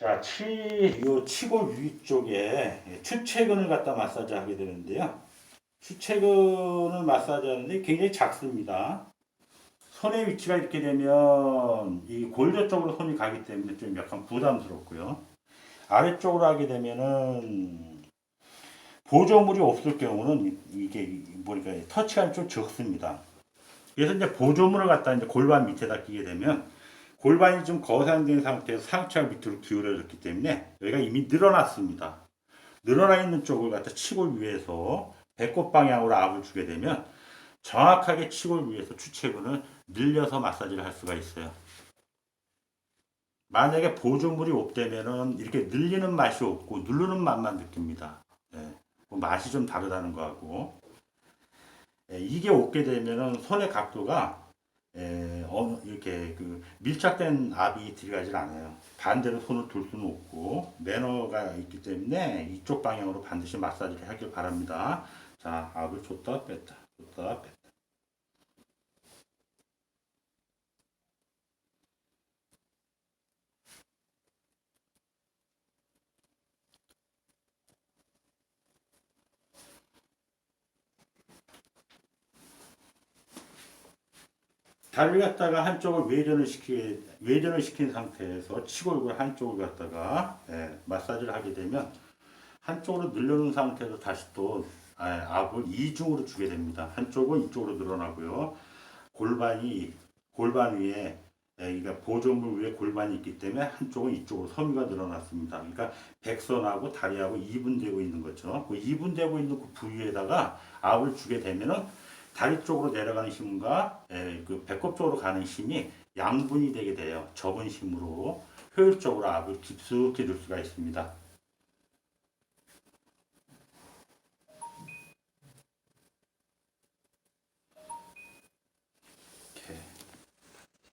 자, 치, 요 치골 위쪽에 추체근을 갖다 마사지 하게 되는데요. 추체근을 마사지 하는데 굉장히 작습니다. 손의 위치가 이렇게 되면 이 골저 쪽으로 손이 가기 때문에 좀 약간 부담스럽고요. 아래쪽으로 하게 되면은 보조물이 없을 경우는 이게 뭐니까 터치감이 좀 적습니다. 그래서 이제 보조물을 갖다 이제 골반 밑에다 끼게 되면 골반이 좀 거상된 상태에서 상체가 밑으로 기울어졌기 때문에 여기가 이미 늘어났습니다. 늘어나 있는 쪽을 갖다 치골 위에서 배꼽 방향으로 압을 주게 되면 정확하게 치골 위에서 추체근을 늘려서 마사지를 할 수가 있어요. 만약에 보조물이 없다면은 이렇게 늘리는 맛이 없고 누르는 맛만 느낍니다. 예, 그 맛이 좀 다르다는 거하고 예, 이게 없게 되면은 손의 각도가 예, 어느 이렇게 그 밀착된 압이 들어가질 않아요. 반대로 손을 둘 수는 없고 매너가 있기 때문에 이쪽 방향으로 반드시 마사지를 하길 바랍니다. 자, 압을 줬다 뺐다, 줬다 뺐다. 다리를 갖다가 한쪽을 외전을 시키 외전을 시킨 상태에서 치골골 한쪽을 갖다가 예, 마사지를 하게 되면 한쪽으로 늘려놓은 상태에서 다시 또 아, 압을 이중으로 주게 됩니다. 한쪽은 이쪽으로 늘어나고요. 골반이 골반 위에 예, 그러니까 보조물 위에 골반이 있기 때문에 한쪽은 이쪽으로 섬유가 늘어났습니다. 그러니까 백선하고 다리하고 이분되고 있는 거죠. 그 이분되고 있는 그 부위에다가 압을 주게 되면은 다리 쪽으로 내려가는 힘과 에, 그 배꼽 쪽으로 가는 힘이 양분이 되게 돼요. 적은 힘으로 효율적으로 압을 깊숙이 줄 수가 있습니다.